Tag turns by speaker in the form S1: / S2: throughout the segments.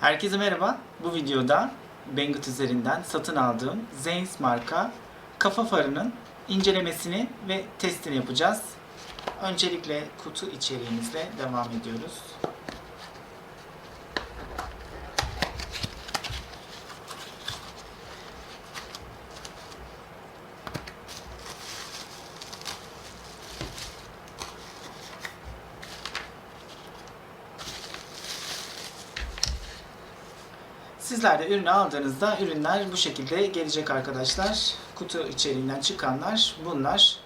S1: Herkese merhaba. Bu videoda Banggood üzerinden satın aldığım Zeiss marka kafa farının incelemesini ve testini yapacağız. Öncelikle kutu içeriğimizle devam ediyoruz. Sizler de ürünü aldığınızda ürünler bu şekilde gelecek arkadaşlar. Kutu içeriğinden çıkanlar bunlar.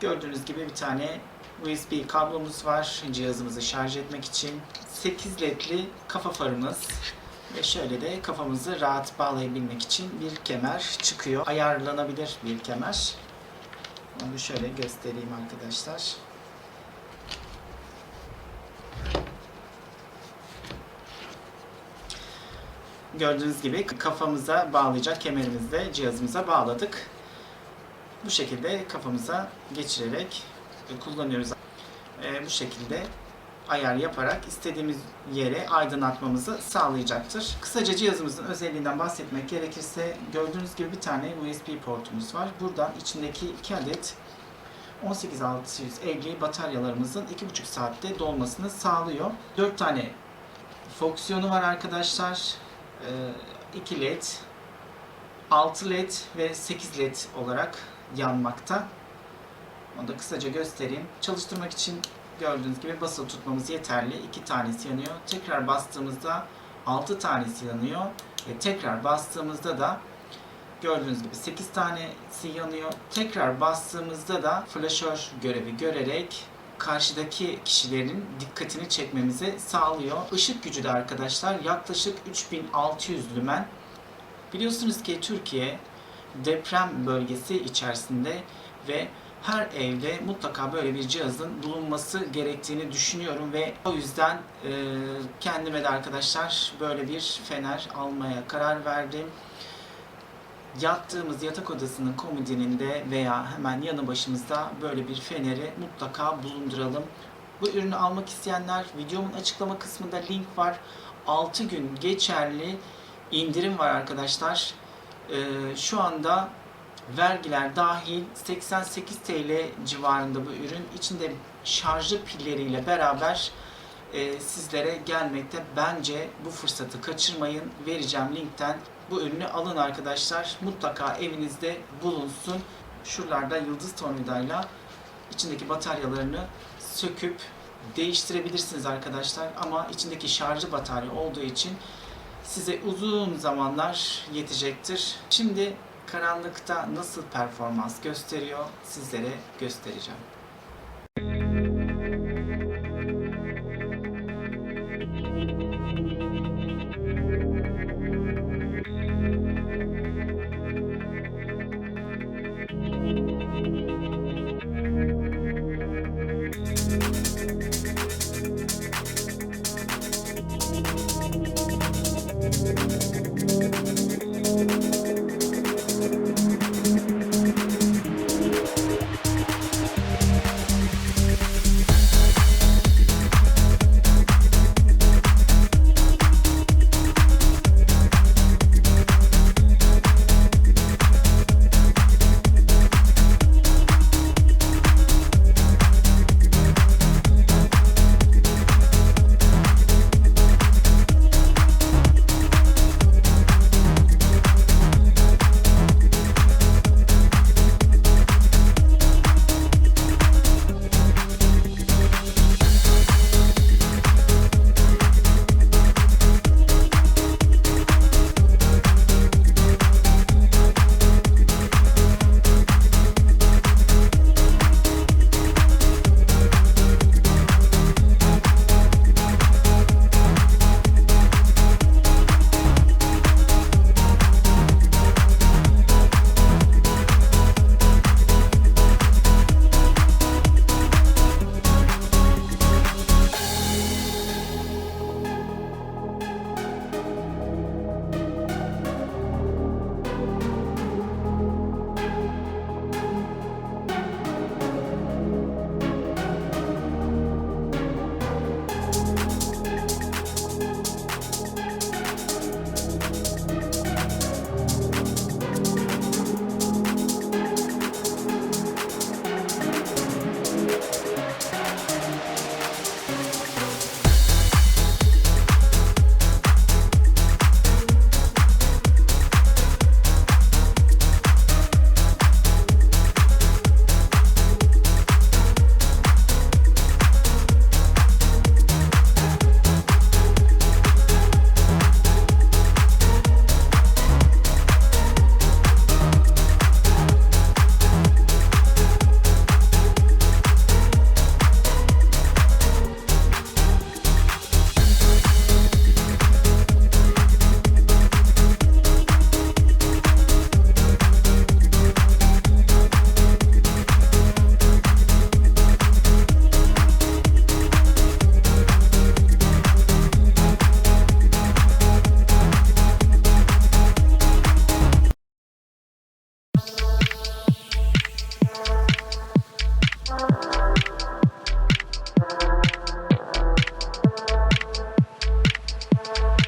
S1: Gördüğünüz gibi bir tane USB kablomuz var cihazımızı şarj etmek için. 8 ledli kafa farımız ve şöyle de kafamızı rahat bağlayabilmek için bir kemer çıkıyor. Ayarlanabilir bir kemer. Onu şöyle göstereyim arkadaşlar. Gördüğünüz gibi kafamıza bağlayacak kemerimizi de cihazımıza bağladık. Bu şekilde kafamıza geçirerek kullanıyoruz. Ee, bu şekilde ayar yaparak istediğimiz yere aydınlatmamızı sağlayacaktır. Kısaca cihazımızın özelliğinden bahsetmek gerekirse gördüğünüz gibi bir tane USB portumuz var. Buradan içindeki 2 adet 18650 bataryalarımızın 2,5 saatte dolmasını sağlıyor. 4 tane fonksiyonu var arkadaşlar. 2 led, 6 led ve 8 led olarak yanmakta. Onu da kısaca göstereyim. Çalıştırmak için gördüğünüz gibi basılı tutmamız yeterli. 2 tanesi yanıyor. Tekrar bastığımızda 6 tanesi yanıyor. Ve tekrar bastığımızda da gördüğünüz gibi 8 tanesi yanıyor. Tekrar bastığımızda da flaşör görevi görerek karşıdaki kişilerin dikkatini çekmemizi sağlıyor. Işık gücü de arkadaşlar yaklaşık 3600 lümen. Biliyorsunuz ki Türkiye deprem bölgesi içerisinde ve her evde mutlaka böyle bir cihazın bulunması gerektiğini düşünüyorum ve o yüzden e, kendime de arkadaşlar böyle bir fener almaya karar verdim yattığımız yatak odasının komodininde veya hemen yanı başımızda böyle bir feneri mutlaka bulunduralım. Bu ürünü almak isteyenler videomun açıklama kısmında link var. 6 gün geçerli indirim var arkadaşlar. Ee, şu anda vergiler dahil 88 TL civarında bu ürün. İçinde şarjlı pilleriyle beraber e, sizlere gelmekte. Bence bu fırsatı kaçırmayın. Vereceğim linkten bu ürünü alın arkadaşlar. Mutlaka evinizde bulunsun. Şuralarda yıldız tornavidayla içindeki bataryalarını söküp değiştirebilirsiniz arkadaşlar. Ama içindeki şarjı batarya olduğu için size uzun zamanlar yetecektir. Şimdi karanlıkta nasıl performans gösteriyor sizlere göstereceğim.